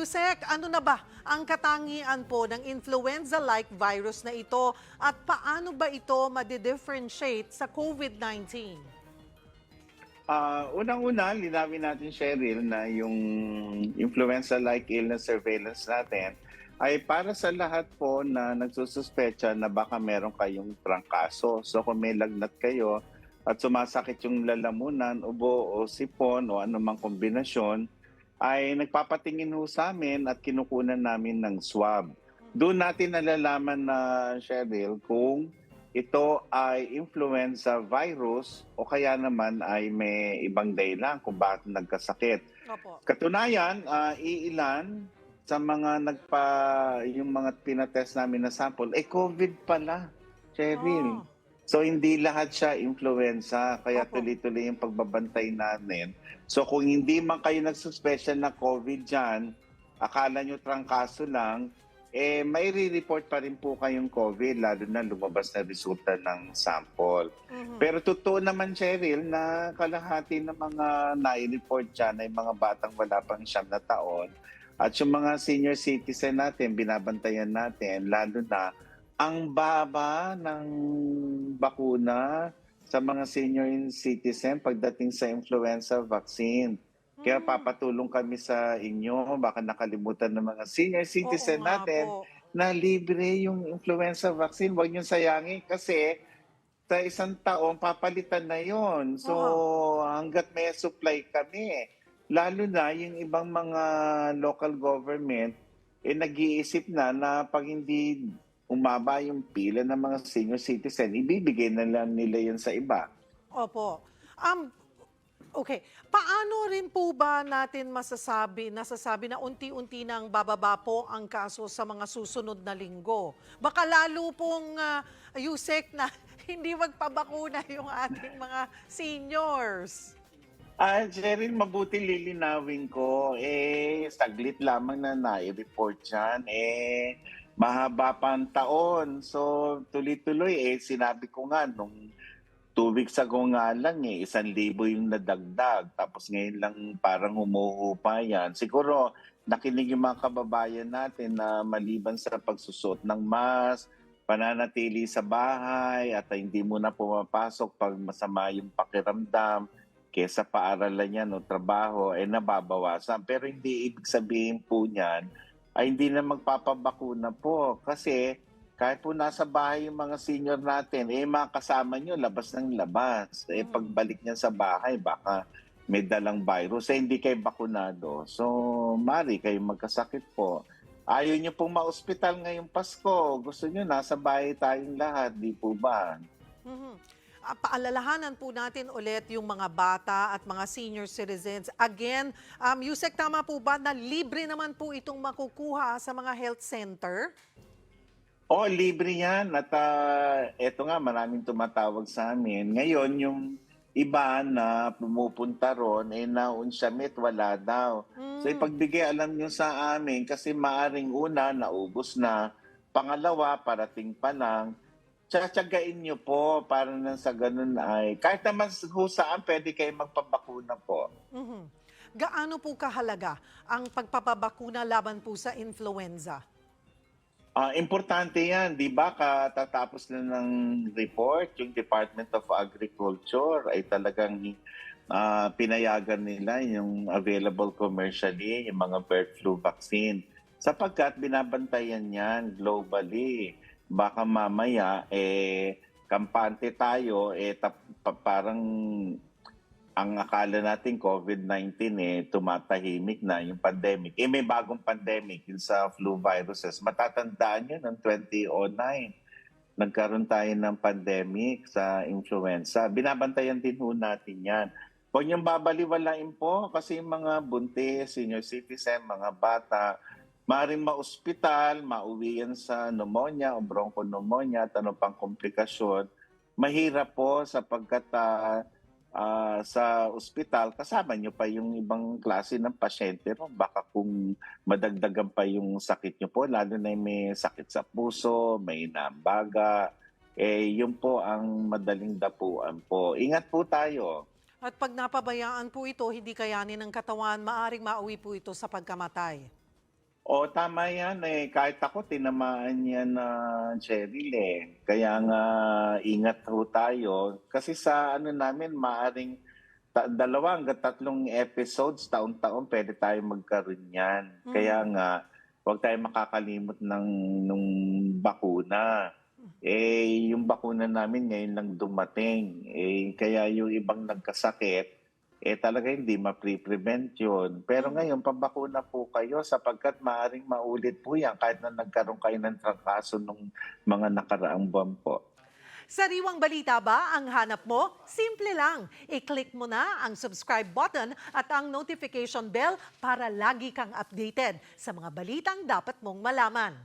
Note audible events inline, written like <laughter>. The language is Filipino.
Yusek, ano na ba ang katangian po ng influenza-like virus na ito at paano ba ito madidifferentiate sa COVID-19? Ah, unang-una, linawin natin, Cheryl, na yung influenza-like illness surveillance natin ay para sa lahat po na nagsususpecha na baka meron kayong trangkaso. So kung may lagnat kayo at sumasakit yung lalamunan, ubo o sipon o anumang kombinasyon, ay nagpapatingin ho sa amin at kinukunan namin ng swab. Doon natin nalalaman na, Cheryl, kung ito ay influenza virus o kaya naman ay may ibang dahilan kung bakit nagkasakit. Opo. Katunayan, ah, iilan sa mga nagpa yung mga pinatest namin na sample, eh COVID pala, Cheryl. Oh. So hindi lahat siya influenza, kaya Opo. tuloy-tuloy yung pagbabantay namin. So kung hindi man kayo nagsuspesya na COVID dyan, akala nyo trangkaso lang, eh may re-report pa rin po kayong COVID, lalo na lumabas na resulta ng sample. Mhm. Pero totoo naman, Cheryl, na kalahati ng mga nai-report dyan ay mga batang wala pang siyam na taon. At yung mga senior citizen natin, binabantayan natin, lalo na ang baba ng bakuna sa mga senior citizen pagdating sa influenza vaccine. Kaya Mm. papatulong kami sa inyo, baka nakalimutan ng mga senior citizen Oo natin po. na libre yung influenza vaccine. Huwag niyong sayangin kasi sa isang taon, papalitan na yon. So, hanggat may supply kami, lalo na yung ibang mga local government, eh nag-iisip na na pag hindi umaba yung pila ng mga senior citizen, ibibigay na lang nila yan sa iba. Opo. Um, okay. Paano rin po ba natin masasabi, nasasabi na unti-unti nang bababa po ang kaso sa mga susunod na linggo? Baka lalo pong uh, Yusek na <laughs> hindi magpabakuna yung ating mga seniors. Ah, Cheryl, mabuti lilinawin ko. Eh, saglit lamang na nai-report yan. Eh, mahaba pa ang taon. So, tuloy-tuloy eh. Sinabi ko nga, nung two weeks ago nga lang eh, isang libo yung nadagdag. Tapos ngayon lang parang humuhu pa yan. Siguro, nakinig yung mga kababayan natin na maliban sa pagsusot ng mask, pananatili sa bahay at hindi mo na pumapasok pag masama yung pakiramdam kesa paaralan yan o trabaho ay nababawasan. Pero hindi ibig sabihin po niyan ay hindi na magpapabakuna po kasi kahit po nasa bahay yung mga senior natin, eh mga kasama nyo, labas ng labas. Eh Mm. pagbalik niya sa bahay, baka may dalang virus, eh hindi kayo bakunado. So, mari kayo magkasakit po. Ayaw nyo pong ma-hospital ngayong Pasko. Gusto nyo, nasa bahay tayong lahat, di po ba? Mhm. Ah, Paalalahanan po natin ulit yung mga bata at mga senior citizens. Again, um, Yusek, tama po ba na libre naman po itong makukuha sa mga health center? Oh, libre yan. At ah, eto nga, maraming tumatawag sa amin. Ngayon, yung iba na pumupunta ron, eh naunsyamit, wala daw. So Mm. ipagbigay alam nyo sa amin kasi maaring una, naubos na. Pangalawa, parating pa lang. Tsatsagain nyo po para na sa ganun ay, kahit naman kung saan pwede kayo magpabakuna po. Mhm. Gaano po kahalaga ang pagpapabakuna laban po sa influenza? Ah, importante yan, di ba? Katatapos na ng report, yung Department of Agriculture ay talagang ah, pinayagan nila yung available commercially, yung mga bird flu vaccine. Sapagkat binabantayan yan globally. Baka mamaya, eh, kampante tayo, eh, tap- pa- parang ang akala natin COVID-19 eh tumatahimik na yung pandemic. Eh may bagong pandemic yung sa flu viruses. Matatandaan nyo ng 2009 nagkaroon tayo ng pandemic sa influenza. Binabantayan din ho natin yan. Huwag niyong babaliwalain po kasi yung mga buntis, senior citizen, mga bata, maaaring ma-ospital, mauwi yan sa pneumonia o bronchopneumonia at ano pang komplikasyon. Mahirap po sapagkat ah, ah, sa ospital, kasama nyo pa yung ibang klase ng pasyente. No? Baka kung madagdagan pa yung sakit nyo po, lalo na may sakit sa puso, may nambaga, eh, yun po ang madaling dapuan po. Ingat po tayo. At pag napabayaan po ito, hindi kayanin ng katawan, maaring mauwi po ito sa pagkamatay. O tama yan eh. Kahit ako, tinamaan yan na Cheryl eh. Kaya nga ingat ho tayo. Kasi sa ano namin, maaring ta- dalawa hanggang tatlong episodes, taon-taon, pwede tayo magkaroon yan. Mm. Kaya nga, huwag tayo makakalimot ng nung bakuna. Eh, yung bakuna namin ngayon lang dumating. Eh, kaya yung ibang nagkasakit, eh talaga hindi ma-prevent yun. Pero ngayon, pabakuna po kayo sapagkat maaring maulit po yan kahit na nagkaroon kayo ng trangkaso ng mga nakaraang buwan po. Sariwang balita ba ang hanap mo? Simple lang. I-click mo na ang subscribe button at ang notification bell para lagi kang updated sa mga balitang dapat mong malaman.